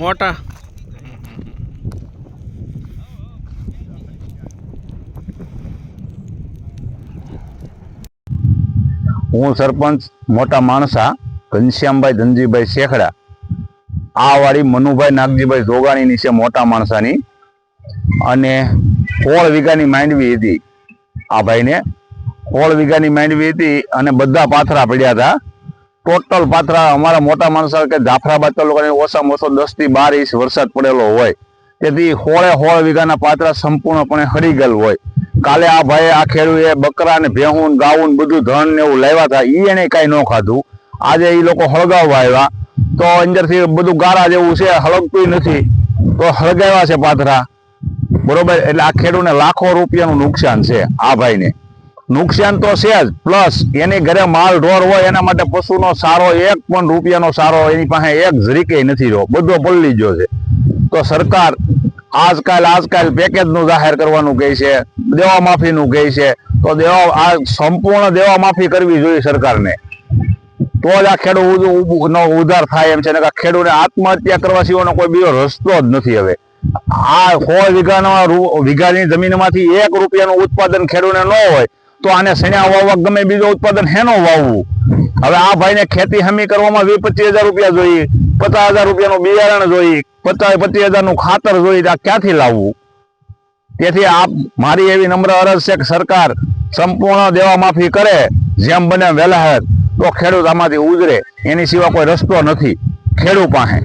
મોટા. હું સરપંચ મોટા માણસા, ઘનશ્યામભાઈ, ધનજીભાઈ શેખડા. આ વાળી મનુભાઈ નાગજીભાઈ જોગાણીની છે મોટા માણસાની અને સોળ વીઘાની માંડવી હતી. આ ભાઈને સોળ વીઘાની માંડવી હતી અને બધા પાથરા પડ્યા હતા. ટોટલ પાથરા અમારા મોટા માણસો કે જાફરાબાદ તાલુકાની ઓછામાં ઓછો દસથી બાર ઇંચ વરસાદ પડેલો હોય. તેથી હોળે હોળ વીઘાના પાત્રા સંપૂર્ણપણે હળી ગયેલ હોય. કાલે આ ભાઈ આ ખેડૂએ બકરા ને ભેહું ને ગાવું બધું ધન ને એવું લાવ્યા હતા, ઈ એને કઈ ન ખાધું. આજે એ લોકો હળગાવવા આવ્યા. તો અંદરથી બધું ગારા જેવું છે, હળગતું નથી. તો હળગાવ્યા છે પાથરા બરોબર? એટલે આ ખેડૂને લાખો રૂપિયાનું નુકસાન છે આ ભાઈને. નુકસાન તો છે જ. પ્લસ એની ઘરે માલ ઢોર હોય, એના માટે પશુનો સારો એક પણ રૂપિયાનો સારો એની પાસે એક ઝરીકે નથી રહ્યો. બધો પલ્લી ગયો છે. તો સરકાર આજકાલ આજકાલ પેકેજનું જાહેર કરવાનું કહે છે, દેવા માફીનું કહે છે. તો દેવા, આ સંપૂર્ણ દેવા માફી કરવી જોઈએ સરકારને. તો જ આ ખેડૂત નો ઉધાર થાય એમ છે. ને ખેડૂતને આત્મહત્યા કરવા સિવાયનો કોઈ બીજો રસ્તો જ નથી હવે. આ સો વીઘાના વીઘાની જમીનમાંથી એક રૂપિયાનું ઉત્પાદન ખેડૂતને ન હોય તો આને સણ્યા વાવવા ગમે બીજો ઉત્પાદન હેનો વાવવું? હવે આ ભાઈને ખેતી હમી કરવામાં વીસ પચીસ હજાર રૂપિયા જોઈએ, પચાસ હજાર રૂપિયાનું બિયારણ જોઈએ, પચાસ પચીસ હજારનું ખાતર જોઈએ આ ક્યાંથી લાવવું? તેથી આ મારી એવી નમ્ર અરજ છે કે સરકાર સંપૂર્ણ દેવા માફી કરે, જેમ બને વહેલા તો ખેડૂત આમાંથી ઉજરે, એની સિવાય કોઈ રસ્તો નથી. ખેડૂત પાસે.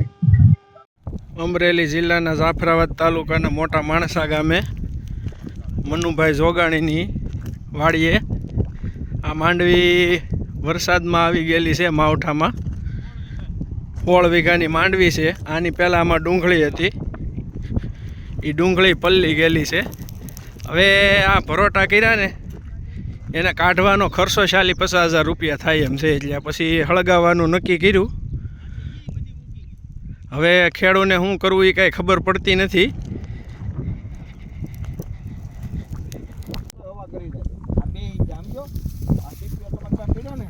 અમરેલી જિલ્લાના જાફરાબાદ તાલુકાના મોટા માણસા ગામે મનુભાઈ જોગાણીની વાડીએ આ માંડવી વરસાદમાં આવી ગયેલી છે માવઠામાં. સોળ વીઘાની માંડવી છે. આની પહેલાં આમાં ડુંગળી હતી. એ ડુંગળી પલ્લી ગયેલી છે. હવે આ ભરોટા કર્યા ને, એને કાઢવાનો ખર્ચો ચાલી પચાસ હજાર રૂપિયા થાય એમ છે. એટલે પછી હળગાવવાનું નક્કી કર્યું. હવે ખેડૂને શું કરવું એ કાંઈ ખબર પડતી નથી હવા કરી દે આ બે જામજો આ ટીપીઓ તમારે ત્યાં પીડ્યો ને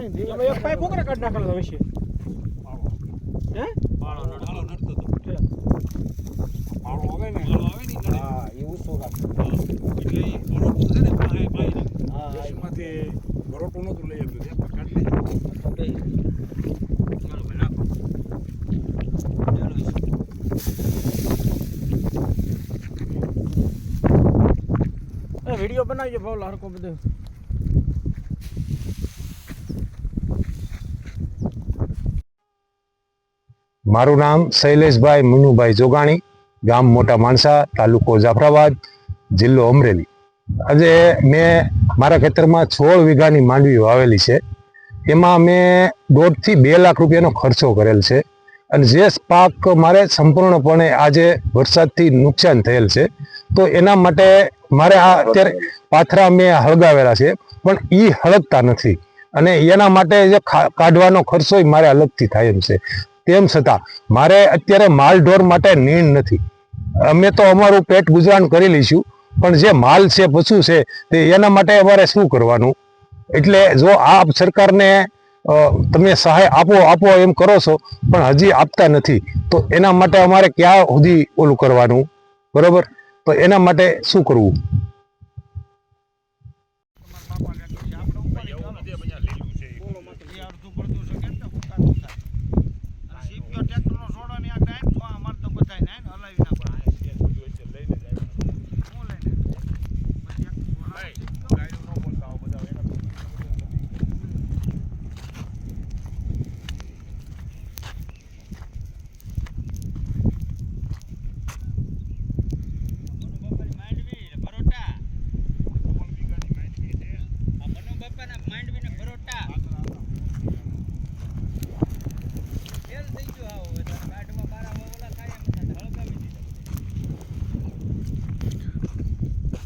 એક કાઢ નાખેલો હશે હે પાળો નડતો તો પાળો આવે ને ઈ છે ને પાહે પાહે હા હા એમાંથી બરોટું નહોતું લઈ આવ્યું તે પણ કાઢી. તો ચાલો ભાઈ વિડિયો બનાવજો ભાવ લારકો બધો મારું નામ શૈલેષભાઈ મુનુભાઈ જોગાણી, ગામ મોટા માણસા, તાલુકો જાફરાબાદ, જિલ્લો અમરેલી. આજે મેં મારા ખેતરમાં સોળ વીઘાની માંડવી વાવેલી છે. એમાં મેં દોઢથી બે લાખ રૂપિયાનો ખર્ચો કરેલ છે અને જે પાક મારે સંપૂર્ણપણે આજે વરસાદથી નુકસાન થયેલ છે, તો એના માટે મારે આ અત્યારે પાથરા મેં હળગાવેલા છે, પણ એ હળગતા નથી. અને એના માટે જે કાઢવાનો ખર્ચો મારે અલગથી થાય એમ છે. તેમ છતાં, મારે અત્યારે માલ ઢોર માટે નીણ નથી. અમે તો અમારું પેટ ગુજરાન કરી લઈશું, પણ જે માલ છે, પશુ છે, તે એના માટે અમારે શું કરવાનું? એટલે જો આ સરકારને તમે સહાય આપો આપો એમ કરો છો, પણ હજી આપતા નથી, તો એના માટે અમારે ક્યાં સુધી ઓલું કરવાનું? બરોબર? તો એના માટે શું કરવું?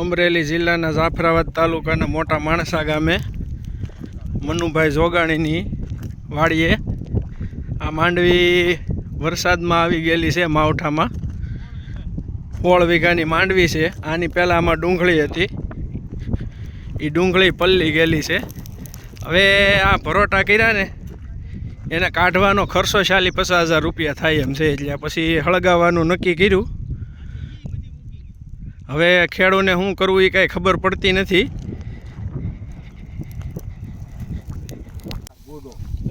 અમરેલી જિલ્લાના જાફરાબાદ તાલુકાના મોટા માણસા ગામે મનુભાઈ જોગાણીની વાડીએ આ માંડવી વરસાદમાં આવી ગયેલી છે માવઠામાં. સોળ વીઘાની માંડવી છે. આની પહેલાં આમાં ડુંગળી હતી. એ ડુંગળી પલ્લી ગયેલી છે. હવે આ પરોટા કર્યા ને, એને કાઢવાનો ખર્ચો ચાલી પચાસ હજાર રૂપિયા થાય એમ છે. એટલે પછી હળગાવવાનું નક્કી કર્યું. હવે ખેડૂને શું કરવું એ કાંઈ ખબર પડતી નથી.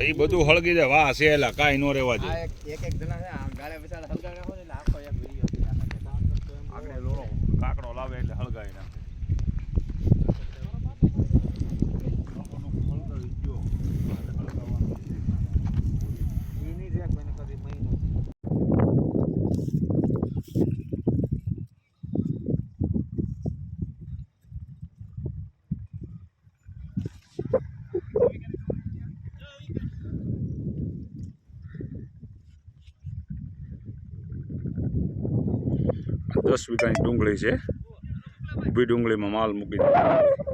એ બધું હળગી જાય. વાહ છે એલા કાંઈ નો રહેવા દે. એક લોળો કાકડો લાવે એટલે હળગાઈ નાખે દસ વીઘાની ડુંગળી છે. ઊભી ડુંગળીમાં માલ મૂકી દીધો